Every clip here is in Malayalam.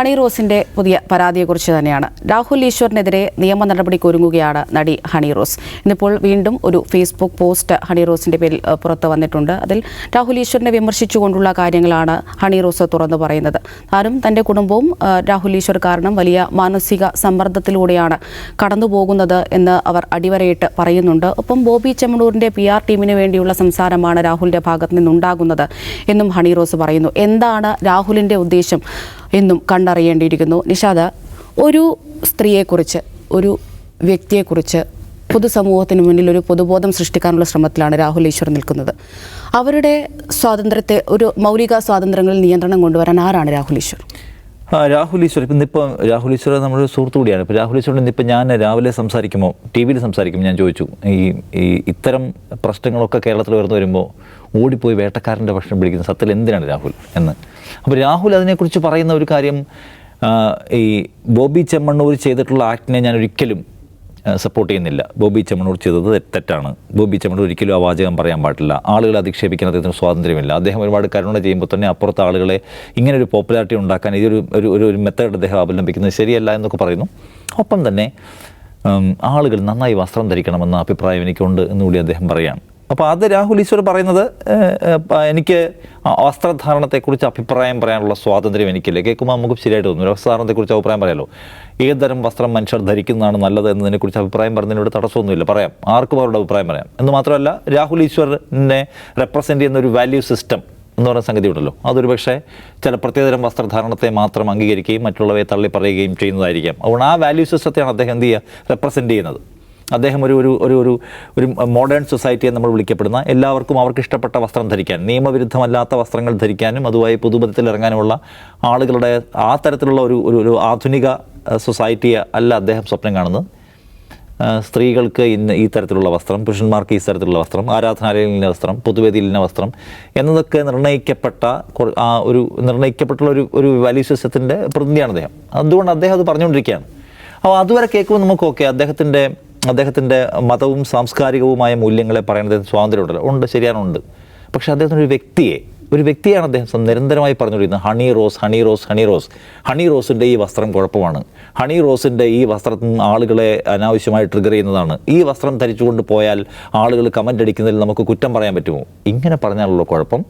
ഹണി റോസിന്റെ പുതിയ പരാതിയെക്കുറിച്ച് തന്നെയാണ്. രാഹുൽ ഈശ്വറിനെതിരെ നിയമ നടപടിക്ക് ഒരുങ്ങുകയാണ് നടി ഹണി റോസ്. ഇന്നിപ്പോൾ വീണ്ടും ഒരു ഫേസ്ബുക്ക് പോസ്റ്റ് ഹണി റോസിന്റെ പേരിൽ പുറത്തു വന്നിട്ടുണ്ട്. അതിൽ രാഹുൽ ഈശ്വറിനെ വിമർശിച്ചുകൊണ്ടുള്ള കാര്യങ്ങളാണ് ഹണി റോസ് തുറന്നു പറയുന്നത്. താനും തന്റെ കുടുംബവും രാഹുൽ ഈശ്വർ കാരണം വലിയ മാനസിക സമ്മർദ്ദത്തിലൂടെയാണ് കടന്നുപോകുന്നത് എന്ന് അവർ അടിവരയിട്ട് പറയുന്നുണ്ട്. ഒപ്പം ബോബി ചെമ്മണൂരിന്റെ പി ആർ ടീമിന് വേണ്ടിയുള്ള സംസാരമാണ് രാഹുലിന്റെ ഭാഗത്ത് നിന്നുണ്ടാകുന്നത് എന്നും ഹണി റോസ് പറയുന്നു. എന്താണ് രാഹുലിന്റെ ഉദ്ദേശം എന്നും കണ്ടറിയേണ്ടിയിരിക്കുന്നു നിഷാദ ഒരു സ്ത്രീയെക്കുറിച്ച് ഒരു വ്യക്തിയെക്കുറിച്ച് പൊതുസമൂഹത്തിന് മുന്നിൽ ഒരു പൊതുബോധം സൃഷ്ടിക്കാനുള്ള ശ്രമത്തിലാണ് രാഹുൽ ഈശ്വർ നിൽക്കുന്നത്. അവരുടെ സ്വാതന്ത്ര്യത്തെ ഒരു മൗലിക സ്വാതന്ത്ര്യങ്ങളിൽ നിയന്ത്രണം കൊണ്ടുവരാൻ ആരാണ് രാഹുൽ ഈശ്വർ? ആ, രാഹുൽ ഈശ്വർ. ഇപ്പം ഇന്നിപ്പോൾ രാഹുൽ ഈശ്വർ നമ്മുടെ സുഹൃത്തു കൂടിയാണ്. ഇപ്പോൾ രാഹുൽ ഈശ്വറിന് ഇന്നിപ്പോൾ ഞാൻ രാവിലെ സംസാരിക്കുമോ ടി വിയിൽ സംസാരിക്കുമ്പോൾ ഞാൻ ചോദിച്ചു ഈ ഈ ഇത്തരം പ്രശ്നങ്ങളൊക്കെ കേരളത്തിൽ ഉയർന്നു വരുമ്പോൾ ഓടിപ്പോയി വേട്ടക്കാരന്റെ ഭക്ഷണം പിടിക്കുന്ന സത്യത്തിൽ എന്തിനാണ് രാഹുൽ എന്ന്? അപ്പോൾ രാഹുൽ അതിനെക്കുറിച്ച് പറയുന്ന ഒരു കാര്യം ഈ ബോബി ചെമ്മണ്ണൂർ ചെയ്തിട്ടുള്ള ആക്ടിനെ ഞാൻ ഒരിക്കലും സപ്പോർട്ട് ചെയ്യുന്നില്ല. ബോബി ചെമ്മണ്ണൂർ ചെയ്തത് തെറ്റാണ്. ബോബി ചെമ്മണ്ണൂർ ഒരിക്കലും ആ വാചകം പറയാൻ പാടില്ല. ആളുകളെ അധിക്ഷേപിക്കാൻ അദ്ദേഹത്തിന് സ്വാതന്ത്ര്യമില്ല. അദ്ദേഹം ഒരുപാട് കരുണ ചെയ്യുമ്പോൾ തന്നെ അപ്പുറത്തെ ആളുകളെ ഇങ്ങനെ ഒരു പോപ്പുലാരിറ്റി ഉണ്ടാക്കാൻ ഇതൊരു ഒരു ഒരു മെത്തേഡ് അദ്ദേഹം അവലംബിക്കുന്നത് ശരിയല്ല എന്നൊക്കെ പറയുന്നു. ഒപ്പം തന്നെ ആളുകൾ നന്നായി വസ്ത്രം ധരിക്കണമെന്ന അഭിപ്രായം എനിക്കുണ്ട് എന്നുകൂടി അദ്ദേഹം പറയുകയാണ് അപ്പോൾ അത് രാഹുൽ ഈശ്വർ പറയുന്നത് എനിക്ക് വസ്ത്രധാരണത്തെക്കുറിച്ച് അഭിപ്രായം പറയാനുള്ള സ്വാതന്ത്ര്യം എനിക്കില്ല. കേൾക്കുമ്പോൾ നമുക്ക് ശരിയായിട്ട് തോന്നുന്നു വസ്ത്രധാരണത്തെക്കുറിച്ച് അഭിപ്രായം പറയാമല്ലോ ഏതുതരം വസ്ത്രം മനുഷ്യർ ധരിക്കുന്നതാണ് നല്ലത് എന്നതിനെക്കുറിച്ച് അഭിപ്രായം പറഞ്ഞതിനോട് തടസ്സമൊന്നുമില്ല. പറയാം. ആർക്കും അവരുടെ അഭിപ്രായം പറയാം. എന്ന് മാത്രമല്ല രാഹുൽ ഈശ്വറിനെ റെപ്രസെന്റ് ചെയ്യുന്ന ഒരു വാല്യൂ സിസ്റ്റം എന്ന് പറയുന്ന സംഗതി ഉണ്ടല്ലോ. അതൊരു പക്ഷേ ചില പ്രത്യേകതരം വസ്ത്രധാരണത്തെ മാത്രം അംഗീകരിക്കുകയും മറ്റുള്ളവയെ തള്ളി പറയുകയും ചെയ്യുന്നതായിരിക്കാം. അതുകൊണ്ട് ആ വാല്യൂ സിസ്റ്റത്തെയാണ് അദ്ദേഹം എന്ത് ചെയ്യുക? റെപ്രസെന്റ് ചെയ്യുന്നത്. അദ്ദേഹം ഒരു ഒരു ഒരു ഒരു ഒരു മോഡേൺ സൊസൈറ്റിയെ നമ്മൾ വിളിക്കപ്പെടുന്ന എല്ലാവർക്കും അവർക്ക് ഇഷ്ടപ്പെട്ട വസ്ത്രം ധരിക്കാൻ നിയമവിരുദ്ധമല്ലാത്ത വസ്ത്രങ്ങൾ ധരിക്കാനും അതുമായി പൊതുപഥത്തിൽ ഇറങ്ങാനുമുള്ള ആളുകളുടെ ആ തരത്തിലുള്ള ഒരു ഒരു ആധുനിക സൊസൈറ്റിയെ അല്ല അദ്ദേഹം സ്വപ്നം കാണുന്നത്. സ്ത്രീകൾക്ക് ഇന്ന് ഈ തരത്തിലുള്ള വസ്ത്രം പുരുഷന്മാർക്ക് ഈ തരത്തിലുള്ള വസ്ത്രം ആരാധനാലയങ്ങളിലെ വസ്ത്രം പൊതുവേദിയിലെ വസ്ത്രം എന്നതൊക്കെ നിർണയിക്കപ്പെട്ട ആ ഒരു നിർണയിക്കപ്പെട്ടുള്ള ഒരു ഒരു വാല്യൂ സിസ്റ്റത്തിന്റെ പ്രതിനിധിയാണ് അദ്ദേഹം. അതുകൊണ്ട് അദ്ദേഹം അത് പറഞ്ഞുകൊണ്ടിരിക്കുകയാണ്. അപ്പോൾ അതുവരെ കേൾക്കുമ്പോൾ നമുക്ക് ഓക്കെ അദ്ദേഹത്തിന്റെ അദ്ദേഹത്തിന്റെ മതവും സാംസ്കാരികവുമായ മൂല്യങ്ങളെ പറയുന്നത് സ്വാതന്ത്ര്യമുണ്ടല്ലോ. ഉണ്ട് ശരിയാണുണ്ട് പക്ഷേ ഒരു വ്യക്തിയെ ഒരു വ്യക്തിയാണ് അദ്ദേഹം. നിരന്തരമായി പറഞ്ഞുകൊണ്ടിരുന്നത് ഹണി റോസ് ഹണി റോസ് ഹണി റോസ് ഹണി റോസിന്റെ ഈ വസ്ത്രം കുഴപ്പമാണ്. ഹണി റോസിന്റെ ഈ നിന്ന് ആളുകളെ അനാവശ്യമായി ട്രിഗർ ചെയ്യുന്നതാണ്. ഈ വസ്ത്രം ധരിച്ചുകൊണ്ട് പോയാൽ ആളുകൾ കമന്റ് അടിക്കുന്നതിൽ നമുക്ക് കുറ്റം പറയാൻ പറ്റുമോ? ഇങ്ങനെ പറഞ്ഞാലുള്ള കുഴപ്പം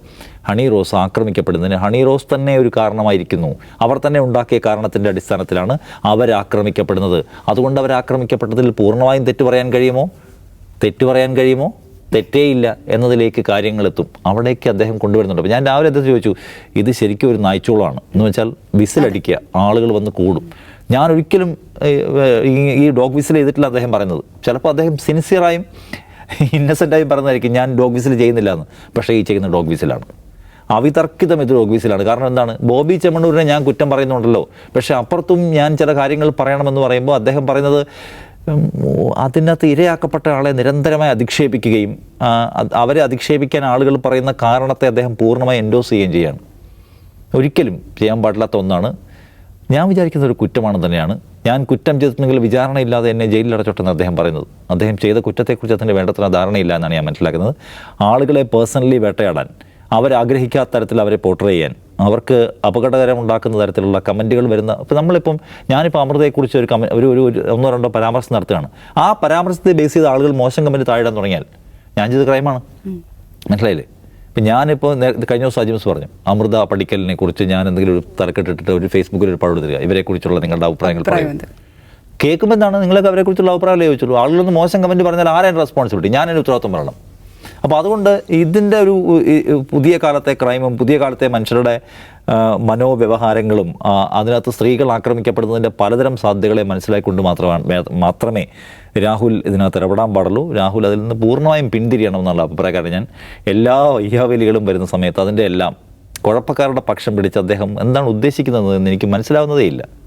ഹണി റോസ് ആക്രമിക്കപ്പെടുന്നതിന് ഹണി റോസ് തന്നെ ഒരു കാരണമായിരിക്കുന്നു. അവർ തന്നെ ഉണ്ടാക്കിയ കാരണത്തിന്റെ അടിസ്ഥാനത്തിലാണ് അവരാക്രമിക്കപ്പെടുന്നത് അതുകൊണ്ട് അവരാക്രമിക്കപ്പെട്ടതിൽ പൂർണമായും തെറ്റ് പറയാൻ കഴിയുമോ? തെറ്റ് പറയാൻ കഴിയുമോ? തെറ്റേയില്ല എന്നതിലേക്ക് കാര്യങ്ങളെത്തും. അവിടേക്ക് അദ്ദേഹം കൊണ്ടുവരുന്നുണ്ട്. അപ്പോൾ ഞാൻ രാവിലെ അദ്ദേഹം ചോദിച്ചു ഇത് ശരിക്കും ഒരു നായ്ച്ചോളാണ്? എന്ന് വെച്ചാൽ വിസിലടിക്കുക ആളുകൾ വന്ന് കൂടും. ഞാൻ ഒരിക്കലും ഈ- ഡോഗ് വിസിൽ ചെയ്തിട്ടില്ല അദ്ദേഹം പറയുന്നത്. ചിലപ്പോൾ അദ്ദേഹം സിൻസിയറായും ഇന്നസെന്റായും പറയുന്നതായിരിക്കും ഞാൻ ഡോഗ് വിസിൽ ചെയ്യുന്നില്ല എന്ന് പക്ഷേ ഈ ചെയ്യുന്ന ഡോഗ് വിസിലാണ്. അവിതർക്കിതം ഇത് ഡോഗ് വിസിലാണ്. കാരണം എന്താണ്? ബോബി ചെമ്മണ്ണൂരിനെ ഞാൻ കുറ്റം പറയുന്നുണ്ടല്ലോ. പക്ഷേ അപ്പുറത്തും ഞാൻ ചില കാര്യങ്ങൾ പറയണമെന്ന് പറയുമ്പോൾ അദ്ദേഹം പറയുന്നത് അതിനകത്ത് ഇരയാക്കപ്പെട്ട ആളെ നിരന്തരമായി അധിക്ഷേപിക്കുകയും അവരെ അധിക്ഷേപിക്കാൻ ആളുകൾ പറയുന്ന കാരണത്തെ അദ്ദേഹം പൂർണമായി എൻഡോസ് ചെയ്യുകയും ചെയ്യാണ്. ഒരിക്കലും ചെയ്യാൻ പാടില്ലാത്ത ഒന്നാണ്. ഞാൻ വിചാരിക്കുന്ന ഒരു കുറ്റമാണ് തന്നെയാണ്. ഞാൻ കുറ്റം ചെയ്തിട്ടുണ്ടെങ്കിൽ വിചാരണയില്ലാതെ എന്നെ ജയിലിൽ അടച്ചോട്ടെന്ന് അദ്ദേഹം പറയുന്നത്. അദ്ദേഹം ചെയ്ത കുറ്റത്തെക്കുറിച്ച് അതിന്റെ വേണ്ടത്ര ധാരണയില്ല എന്നാണ് ഞാൻ മനസ്സിലാക്കുന്നത്. ആളുകളെ പേഴ്സണലി വേട്ടയാടാൻ അവരാഗ്രഹിക്കാത്ത തരത്തിൽ അവരെ പോർട്രേ ചെയ്യാൻ. അവർക്ക് അപകടകരം ഉണ്ടാക്കുന്ന തരത്തിലുള്ള കമന്റുകൾ വരുന്ന ഇപ്പോൾ നമ്മളിപ്പം ഞാനിപ്പോൾ അമൃതയെക്കുറിച്ച് ഒരു കമ ഒരു ഒരു ഒന്നോ രണ്ടോ പരാമർശം നടത്തുകയാണ്. ആ പരാമർശത്തെ ബേസ് ചെയ്ത് ആളുകൾ മോശം കമന്റ് താഴെ തുടങ്ങിയാൽ ഞാൻ ചെയ്ത ക്രൈമാണ് മനസ്സിലായില്ലേ? ഇപ്പം ഞാനിപ്പോൾ കഴിഞ്ഞ ദിവസം അജിംസ് പറഞ്ഞു അമൃത പഠിക്കലിനെ കുറിച്ച് ഞാൻ എന്തെങ്കിലും ഒരു തലക്കെട്ടിട്ട് ഒരു ഫേസ്ബുക്കിൽ ഒരു പടം തരിക ഇവരെക്കുറിച്ചുള്ള നിങ്ങളുടെ അഭിപ്രായങ്ങൾ പറയുന്നത്? കേൾക്കുമ്പോൾ എന്താണ്? നിങ്ങൾക്ക് അവരെക്കുറിച്ചുള്ള അഭിപ്രായം ചോദിച്ചുള്ളൂ. ആളുകളൊന്ന് മോശം കമന്റ് പറഞ്ഞാൽ ആരാണ് റെസ്പോൺസിബിലിറ്റി അതിന് ഉത്തരവാദിത്വം പറയണം. അപ്പോൾ അതുകൊണ്ട് ഇതിന്റെ ഒരു പുതിയ കാലത്തെ ക്രൈമും പുതിയ കാലത്തെ മനുഷ്യരുടെ മനോവ്യവഹാരങ്ങളും അതിനകത്ത് സ്ത്രീകൾ ആക്രമിക്കപ്പെടുന്നതിന്റെ പലതരം സാധ്യതകളെ മനസ്സിലാക്കിക്കൊണ്ട് മാത്രമാണ് മാത്രമേ രാഹുൽ ഇതിനകത്ത് ഇടപെടാൻ പാടുള്ളൂ. രാഹുൽ അതിൽ നിന്ന് പൂർണമായും പിന്തിരിയണം എന്നുള്ള അഭിപ്രായക്കാരൻ ഞാൻ എല്ലാ വയ്യാവലികളും വരുന്ന സമയത്ത് അതിന്റെ എല്ലാം കുഴപ്പക്കാരുടെ പക്ഷം പിടിച്ച് അദ്ദേഹം എന്താണ് ഉദ്ദേശിക്കുന്നത് എന്ന് എനിക്ക് മനസ്സിലാവുന്നതേ ഇല്ല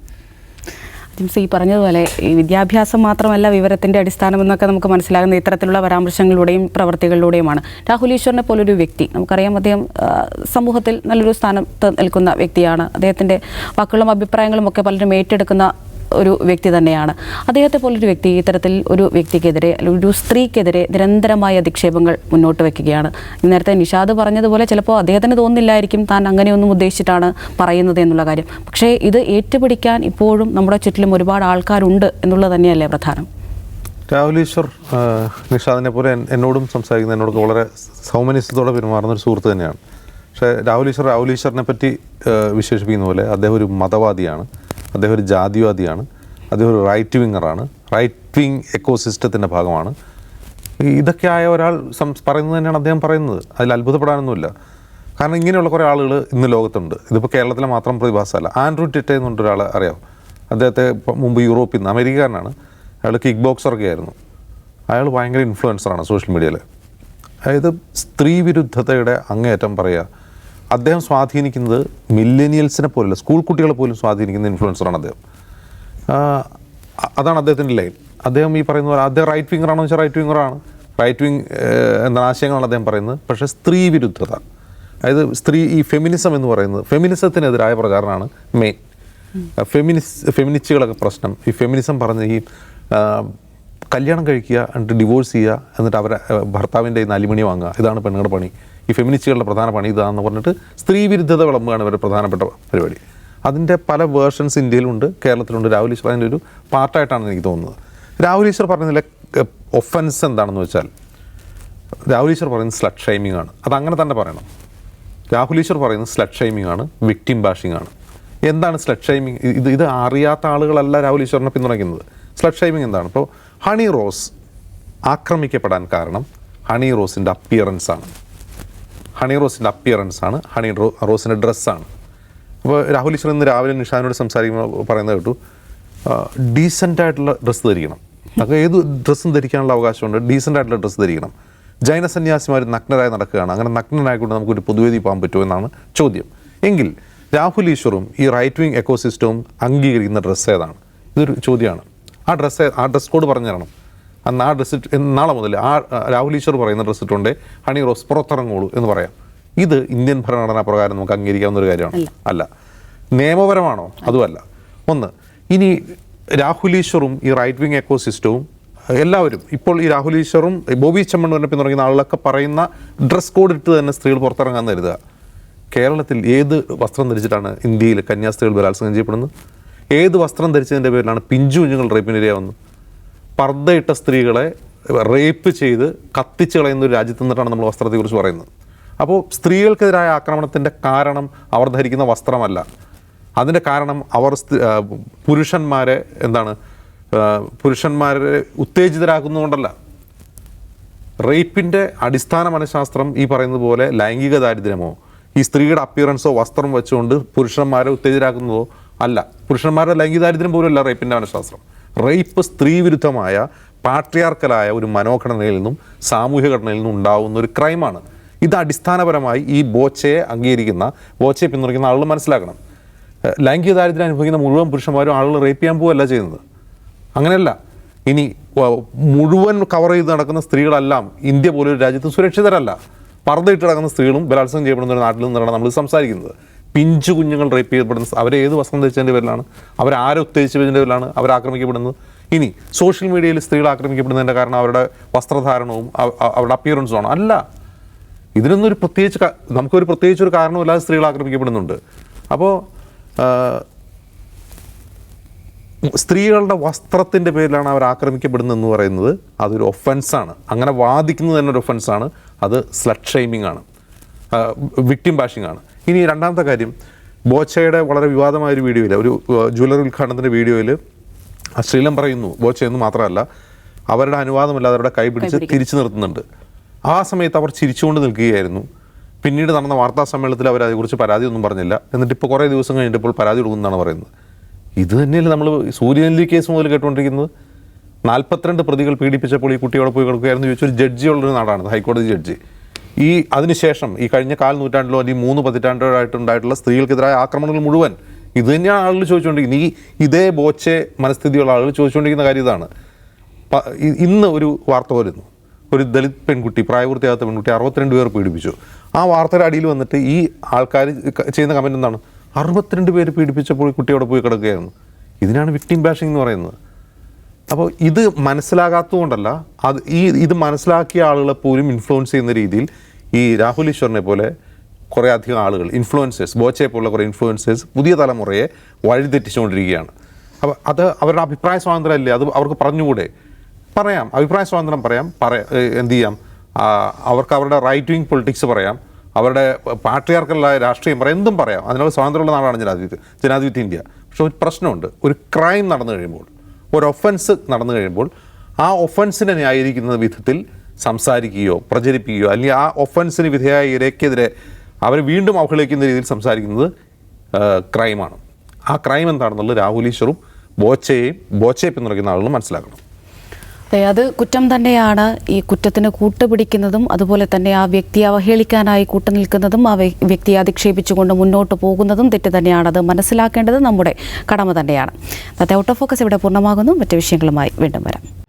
ജിംസ് ഈ പറഞ്ഞതുപോലെ ഈ വിദ്യാഭ്യാസം മാത്രമല്ല വിവരത്തിന്റെ അടിസ്ഥാനം എന്നൊക്കെ നമുക്ക് മനസ്സിലാകുന്ന ഇത്തരത്തിലുള്ള പരാമർശങ്ങളിലൂടെയും പ്രവർത്തികളിലൂടെയുമാണ്. രാഹുൽ ഈശ്വറിനെ പോലൊരു വ്യക്തി നമുക്കറിയാം അദ്ദേഹം സമൂഹത്തിൽ നല്ലൊരു സ്ഥാനത്ത് നിൽക്കുന്ന വ്യക്തിയാണ്. അദ്ദേഹത്തിന്റെ വാക്കുകളും അഭിപ്രായങ്ങളും ഒക്കെ പലരും ഏറ്റെടുക്കുന്ന ഒരു വ്യക്തി തന്നെയാണ്. അദ്ദേഹത്തെ പോലൊരു വ്യക്തി ഇത്തരത്തിൽ ഒരു വ്യക്തിക്കെതിരെ ഒരു സ്ത്രീക്കെതിരെ നിരന്തരമായ അധിക്ഷേപങ്ങൾ മുന്നോട്ട് വെക്കുകയാണ്. നേരത്തെ നിഷാദ് പറഞ്ഞതുപോലെ ചിലപ്പോൾ അദ്ദേഹത്തിന് തോന്നുന്നില്ലായിരിക്കും താൻ അങ്ങനെയൊന്നും ഉദ്ദേശിച്ചിട്ടാണ് പറയുന്നത് എന്നുള്ള കാര്യം. പക്ഷേ ഇത് ഏറ്റുപിടിക്കാൻ ഇപ്പോഴും നമ്മുടെ ചുറ്റിലും ഒരുപാട് ആൾക്കാരുണ്ട് എന്നുള്ളത് തന്നെയല്ലേ പ്രധാനം? രാഹുൽ ഈശ്വർ നിഷാദിനെ പോലെ എന്നോടും സംസാരിക്കുന്ന എന്നോടൊക്കെ വളരെ സൗമനസ്യത്തോടെ പെരുമാറുന്ന ഒരു സുഹൃത്ത് തന്നെയാണ്. പക്ഷേ രാഹുൽ ഈശ്വറിനെ പറ്റി വിശേഷിപ്പിക്കുന്ന പോലെ അദ്ദേഹം ഒരു മതവാദിയാണ്. അദ്ദേഹം ഒരു ജാതിവാദിയാണ്. അദ്ദേഹം ഒരു റൈറ്റ് വിങ്ങറാണ് റൈറ്റ് വിങ് എക്കോസിസ്റ്റത്തിന്റെ ഭാഗമാണ്. ഇതൊക്കെ ആയ ഒരാൾ സം പറയുന്നത് തന്നെയാണ് അദ്ദേഹം പറയുന്നത്. അതിൽ അത്ഭുതപ്പെടാനൊന്നുമില്ല. കാരണം ഇങ്ങനെയുള്ള കുറേ ആളുകൾ ഇന്ന് ലോകത്തുണ്ട്. ഇതിപ്പോൾ കേരളത്തിലെ മാത്രം പ്രതിഭാസമല്ല. ആൻഡ്രൂ ടിറ്റേ എന്ന് പറഞ്ഞ ഒരാൾ അറിയാം അദ്ദേഹത്തെ മുമ്പ് യൂറോപ്പിൽ നിന്ന് അമേരിക്കക്കാരനാണ്. അയാൾ കിക്ക് ബോക്സറൊക്കെ ആയിരുന്നു. അയാൾ ഭയങ്കര ഇൻഫ്ലുവൻസറാണ് സോഷ്യൽ മീഡിയയിൽ അതായത് സ്ത്രീ വിരുദ്ധതയുടെ അങ്ങേയറ്റം പറയുക. അദ്ദേഹം സ്വാധീനിക്കുന്നത് മില്ലേനിയൽസിനെ പോലുള്ള സ്കൂൾ കുട്ടികളെ പോലും സ്വാധീനിക്കുന്ന ഇൻഫ്ലുവൻസറാണ് അദ്ദേഹം. അതാണ് അദ്ദേഹത്തിന്റെ ലൈൻ. അദ്ദേഹം ഈ പറയുന്ന പോലെ അദ്ദേഹം റൈറ്റ് വിങ്ങറാണെന്ന് വെച്ചാൽ റൈറ്റ് വിങ്ങറാണ് റൈറ്റ് വിങ് എന്ന ആശയങ്ങളാണ് അദ്ദേഹം പറയുന്നത്. പക്ഷേ സ്ത്രീ വിരുദ്ധത. അതായത് സ്ത്രീ ഈ ഫെമിനിസം എന്ന് പറയുന്നത് ഫെമിനിസത്തിനെതിരായ പ്രചാരണമാണ് മെയിൻ ഫെമിനിസ് ഫെമിനിസ്റ്റുകളൊക്കെ പ്രശ്നം. ഈ ഫെമിനിസം പറഞ്ഞ് ഈ കല്യാണം കഴിക്കുക എന്നിട്ട് ഡിവോഴ്സ് ചെയ്യുക എന്നിട്ട് അവരെ ഭർത്താവിന്റെ നാലുമണി വാങ്ങുക. ഇതാണ് പെണ്ണുങ്ങളുടെ പണി. ഈ ഫെമിനിസ്റ്റുകളുടെ പ്രധാന പണി ഇതാണെന്ന് പറഞ്ഞിട്ട് സ്ത്രീ വിരുദ്ധത വിളമ്പുകയാണ് ഇവരുടെ പ്രധാനപ്പെട്ട പരിപാടി. അതിന്റെ പല വേർഷൻസ് ഇന്ത്യയിലുണ്ട് കേരളത്തിലുണ്ട്. രാഹുൽ ഈശ്വർ അതിന്റെ ഒരു പാർട്ടായിട്ടാണ് എനിക്ക് തോന്നുന്നത്. രാഹുൽ ഈശ്വർ പറഞ്ഞതിലെ ഒഫൻസ് എന്താണെന്ന് വെച്ചാൽ രാഹുൽ ഈശ്വർ പറയുന്നത് സ്ലട്ട് ഷൈമിംഗ് ആണ്. അത് അങ്ങനെ തന്നെ പറയണം. രാഹുൽ ഈശ്വർ പറയുന്നത് സ്ലട്ട് ഷൈമിംഗ് ആണ് വിക്ടിം ബാഷിംഗ് ആണ്. എന്താണ് സ്ലട്ട് ഷൈമിംഗ് ഇത് ഇത് അറിയാത്ത ആളുകളല്ല രാഹുൽ ഈശ്വറിനെ പിന്തുണയ്ക്കുന്നത്. സ്ലട്ട് ഷൈമിംഗ് എന്താണ്? ഇപ്പോൾ ഹണി റോസ് ആക്രമിക്കപ്പെടാൻ കാരണം ഹണി റോസിന്റെ അപ്പിയറൻസ് ആണ്. ഹണി റോസിന്റെ അപ്പിയറൻസ് ആണ്. ഹണി റോ റോസിന്റെ ഡ്രസ്സാണ് അപ്പോൾ രാഹുൽ ഈശ്വർ ഇന്ന് രാവിലെ നിഷാനോട് സംസാരിക്കുമ്പോൾ പറയുന്നത് കേട്ടു ഡീസന്റ് ആയിട്ടുള്ള ഡ്രസ്സ് ധരിക്കണം. നമുക്ക് ഏത് ഡ്രസ്സും ധരിക്കാനുള്ള അവകാശമുണ്ട്. ഡീസന്റ് ആയിട്ടുള്ള ഡ്രസ്സ് ധരിക്കണം. ജൈന സന്യാസിമാർ നഗ്നരായി നടക്കുകയാണ്. അങ്ങനെ നഗ്നനായിക്കൊണ്ട് നമുക്കൊരു പൊതുവേദി പോകാൻ പറ്റുമോ എന്നാണ് ചോദ്യം. എങ്കിൽ രാഹുൽ ഈശ്വറും ഈ റൈറ്റ് വിങ് എക്കോസിസ്റ്റവും അംഗീകരിക്കുന്ന ഡ്രസ്സ് ഏതാണ്? ഇതൊരു ചോദ്യമാണ്. ആ ഡ്രസ്സ് ആ ഡ്രസ് കോഡ് പറഞ്ഞു തരണം അന്ന് ആ ഡ്രസ്സ് നാളെ മുതൽ ആ രാഹുൽ ഈശ്വർ പറയുന്ന ഡ്രസ്സ് ഇട്ടുകൊണ്ട് ഹണി റോസ് പുറത്തിറങ്ങുള്ളൂ എന്ന് പറയാം. ഇത് ഇന്ത്യൻ ഭരണഘടനാ പ്രകാരം നമുക്ക് അംഗീകരിക്കാവുന്ന ഒരു കാര്യമാണ്. അല്ല. നിയമപരമാണോ? അതുമല്ല. ഒന്ന് ഇനി രാഹുൽ ഈശ്വറും ഈ റൈറ്റ് വിങ് എക്കോസിസ്റ്റവും എല്ലാവരും ഇപ്പോൾ ഈ രാഹുൽ ഈശ്വറും ബോബി ചെമ്മണ്ണൂരിനെ പിന്തുണയ്ക്കുന്ന ആളുകളൊക്കെ പറയുന്ന ഡ്രസ് കോഡ് ഇട്ട് തന്നെ സ്ത്രീകൾ പുറത്തിറങ്ങാൻ കരുതുക. കേരളത്തിൽ ഏത് വസ്ത്രം ധരിച്ചിട്ടാണ് ഇന്ത്യയിൽ കന്യാസ്ത്രീകൾ ബലാത്സംഗം ചെയ്യപ്പെടുന്നത്? ഏത് വസ്ത്രം ധരിച്ചതിന്റെ പേരിലാണ് പിഞ്ചു കുഞ്ഞുങ്ങൾ റേപ്പിനിരയാവുന്നത്? പർദ്ദയിട്ട സ്ത്രീകളെ റേപ്പ് ചെയ്ത് കത്തിച്ച് കളയുന്ന ഒരു രാജ്യത്ത് നിന്നിട്ടാണ് നമ്മൾ വസ്ത്രത്തെക്കുറിച്ച് പറയുന്നത്. അപ്പോൾ സ്ത്രീകൾക്കെതിരായ ആക്രമണത്തിന്റെ കാരണം അവർ ധരിക്കുന്ന വസ്ത്രമല്ല. അതിന്റെ കാരണം അവർ പുരുഷന്മാരെ എന്താണ് പുരുഷന്മാരെ ഉത്തേജിതരാക്കുന്നതുകൊണ്ടല്ല. റേപ്പിന്റെ അടിസ്ഥാന മനഃശാസ്ത്രം ഈ പറയുന്നത് പോലെ ലൈംഗിക ദാരിദ്ര്യമോ ഈ സ്ത്രീയുടെ അപ്പിയറൻസോ വസ്ത്രം വെച്ചുകൊണ്ട് പുരുഷന്മാരെ ഉത്തേജിതരാക്കുന്നതോ അല്ല. പുരുഷന്മാരുടെ ലൈംഗിക ദാരിദ്ര്യം പോലും അല്ല റേപ്പിന്റെ മനഃശാസ്ത്രം. റേപ്പ് സ്ത്രീ വിരുദ്ധമായ പാട്രിയാർക്കലായ ഒരു മനോഘടനയിൽ നിന്നും സാമൂഹ്യ ഘടനയിൽ നിന്നും ഉണ്ടാകുന്ന ഒരു ക്രൈമാണ്. ഇത് അടിസ്ഥാനപരമായി ഈ ബോച്ചയെ അംഗീകരിക്കുന്ന ബോച്ചയെ പിന്തുണയ്ക്കുന്ന ആളുകൾ മനസ്സിലാക്കണം. ലൈംഗിക ദാരിദ്ര്യം അനുഭവിക്കുന്ന മുഴുവൻ പുരുഷന്മാരും ആളുകൾ റേപ്പ് ചെയ്യാൻ പോവല്ല ചെയ്യുന്നത്. അങ്ങനെയല്ല. ഇനി മുഴുവൻ കവർ ചെയ്ത് നടക്കുന്ന സ്ത്രീകളെല്ലാം ഇന്ത്യ പോലൊരു രാജ്യത്ത് സുരക്ഷിതരല്ല. പർദ്ദയിട്ട് നടക്കുന്ന സ്ത്രീകളും ബലാത്സംഗം ചെയ്യപ്പെടുന്ന ഒരു നാട്ടിൽ നിന്നാണ് നമ്മൾ സംസാരിക്കുന്നത്. പിഞ്ചു കുഞ്ഞുങ്ങൾ റേപ്പ് ചെയ്യപ്പെടുന്ന സ് അവരെ ഏത് വസ്ത്രം ധരിച്ചതിന്റെ പേരിലാണ്? അവരാരെ ഉത്തേജിച്ചതിന്റെ പേരിലാണ് അവർ ആക്രമിക്കപ്പെടുന്നത്? ഇനി സോഷ്യൽ മീഡിയയിൽ സ്ത്രീകൾ ആക്രമിക്കപ്പെടുന്നതിന്റെ കാരണം അവരുടെ വസ്ത്രധാരണവും അവ- അവ- അവരുടെ അപ്പിയറൻസും ആണ്. അല്ല. ഇതിനൊന്നും ഒരു പ്രത്യേകിച്ച് നമുക്കൊരു പ്രത്യേകിച്ച് ഒരു കാരണമില്ലാതെ സ്ത്രീകൾ ആക്രമിക്കപ്പെടുന്നുണ്ട്. അപ്പോൾ സ്ത്രീകളുടെ വസ്ത്രത്തിന്റെ പേരിലാണ് അവർ ആക്രമിക്കപ്പെടുന്നതെന്ന് പറയുന്നത്. അതൊരു ഒഫൻസാണ് അങ്ങനെ വാദിക്കുന്നത് തന്നെ ഒരു ഒഫൻസാണ് അത് സ്ലട്ട് ഷെയ്മിംഗ് ആണ്. വിക്ടിം ബാഷിംഗ് ആണ്. ഇനി രണ്ടാമത്തെ കാര്യം ബോച്ചയുടെ വളരെ വിവാദമായ ഒരു വീഡിയോയിൽ ഒരു ജ്വല്ലറി ഉദ്ഘാടനത്തിന്റെ വീഡിയോയിൽ അശ്ലീലം പറയുന്നു ബോച്ച എന്ന് മാത്രമല്ല അവരുടെ അനുവാദമില്ലാതെ അവരുടെ കൈ പിടിച്ച് തിരിച്ചു നിർത്തുന്നുണ്ട്. ആ സമയത്ത് അവർ ചിരിച്ചുകൊണ്ട് നിൽക്കുകയായിരുന്നു. പിന്നീട് നടന്ന വാർത്താ സമ്മേളനത്തിൽ അവർ അതിനെക്കുറിച്ച് പരാതി ഒന്നും പറഞ്ഞില്ല. എന്നിട്ട് ഇപ്പോൾ കുറേ ദിവസം കഴിഞ്ഞിട്ട് ഇപ്പോൾ പരാതി കൊടുക്കുന്നതാണ് പറയുന്നത്. ഇത് തന്നെയല്ലേ നമ്മൾ സൂര്യനെല്ലി കേസ് മുതൽ കേട്ടുകൊണ്ടിരിക്കുന്നത്? നാൽപ്പത്തിരണ്ട് പ്രതികൾ പീഡിപ്പിച്ചപ്പോൾ ഈ കുട്ടിയോടെ പോയി കിടക്കുകയായിരുന്നു ചോദിച്ചൊരു ജഡ്ജിയുള്ളൊരു നാടാണ് ഹൈക്കോടതി ജഡ്ജി. ഈ അതിനുശേഷം ഈ കഴിഞ്ഞ കാൽ നൂറ്റാണ്ടിലോ അല്ലെങ്കിൽ മൂന്ന് പതിറ്റാണ്ടോടായിട്ടുണ്ടായിട്ടുള്ള സ്ത്രീകൾക്കെതിരായ ആക്രമണങ്ങൾ മുഴുവൻ ഇത് തന്നെയാണ് ആളുകൾ ചോദിച്ചുകൊണ്ടിരിക്കുന്നത്. ഈ ഇതേ ബോച്ചെ മനസ്ഥിതിയുള്ള ആളുകൾ ചോദിച്ചുകൊണ്ടിരിക്കുന്ന കാര്യം ഇതാണ്. ഇന്ന് ഒരു വാർത്ത വരുന്നു ഒരു ദളിത് പെൺകുട്ടി പ്രായപൂർത്തിയാകാത്ത പെൺകുട്ടി അറുപത്തിരണ്ട് പേർ പീഡിപ്പിച്ചു. ആ വാർത്തയുടെ അടിയിൽ വന്നിട്ട് ഈ ആൾക്കാർ ചെയ്യുന്ന കമന്റ് എന്താണ്? അറുപത്തിരണ്ട് പേര് പീഡിപ്പിച്ചപ്പോൾ കുട്ടിയോടെ പോയി കിടക്കുകയായിരുന്നു. ഇതിനാണ് വിക്ടിം ബാഷിംഗ് എന്ന് പറയുന്നത്. അപ്പോൾ ഇത് മനസ്സിലാകാത്തതുകൊണ്ടല്ല അത് ഈ ഇത് മനസ്സിലാക്കിയ ആളുകളെ പോലും ഇൻഫ്ലുവൻസ് ചെയ്യുന്ന രീതിയിൽ ഈ രാഹുൽ ഈശ്വറിനെ പോലെ കുറേ അധികം ആളുകൾ ഇൻഫ്ലുവൻസേഴ്സ് ബോച്ചയെ പോലുള്ള കുറേ ഇൻഫ്ലുവൻസേഴ്സ് പുതിയ തലമുറയെ വഴിതെറ്റിച്ചുകൊണ്ടിരിക്കുകയാണ്. അപ്പോൾ അത് അവരുടെ അഭിപ്രായ സ്വാതന്ത്ര്യം അല്ലേ അത് അവർക്ക് പറഞ്ഞുകൂടെ? പറയാം. അഭിപ്രായ സ്വാതന്ത്ര്യം പറയാം. പറയാം എന്ത് ചെയ്യാം? അവർക്ക് അവരുടെ റൈറ്റ് വിങ് പൊളിറ്റിക്സ് പറയാം. അവരുടെ പാർട്ടിയാർക്കുള്ള രാഷ്ട്രീയം പറയാം. എന്തും പറയാം. അതിനുള്ള സ്വാതന്ത്ര്യമുള്ള നാടാണ് ജനാധിപത്യം ജനാധിപത്യ ഇന്ത്യ. പക്ഷെ ഒരു പ്രശ്നമുണ്ട്. ഒരു ക്രൈം നടന്നു കഴിയുമ്പോൾ ഒരു ഒഫൻസ് നടന്നു കഴിയുമ്പോൾ ആ ഒഫൻസിനെ ന്യായീകരിക്കുന്ന വിധത്തിൽ സംസാരിക്കുകയോ പ്രചരിപ്പിക്കുകയോ അല്ലെങ്കിൽ ആ ഒഫൻസിന് വിധേയായ ഇരയ്ക്കെതിരെ അവർ വീണ്ടും അവഹേളിക്കുന്ന രീതിയിൽ സംസാരിക്കുന്നത് ക്രൈമാണ് ആ ക്രൈം എന്താണെന്നുള്ളത് രാഹുൽ ഈശ്വറും ബോച്ചയെയും ബോച്ചയെ പിന്തുണയ്ക്കുന്ന ആളുകളും മനസ്സിലാക്കണം. അതെ അത് കുറ്റം തന്നെയാണ്. ഈ കുറ്റത്തിന് കൂട്ടുപിടിക്കുന്നതും അതുപോലെ തന്നെ ആ വ്യക്തിയെ അവഹേളിക്കാനായി കൂട്ടുനിൽക്കുന്നതും ആ വ്യ- വ്യക്തിയെ അധിക്ഷേപിച്ചുകൊണ്ട് മുന്നോട്ട് പോകുന്നതും തെറ്റ് തന്നെയാണ്. അത് മനസ്സിലാക്കേണ്ടത് നമ്മുടെ കടമ തന്നെയാണ്. അതെ ഔട്ട് ഓഫ് ഫോക്കസ് ഇവിടെ പൂർണമാകുന്നു. മറ്റു വിഷയങ്ങളുമായി വീണ്ടും വരാം.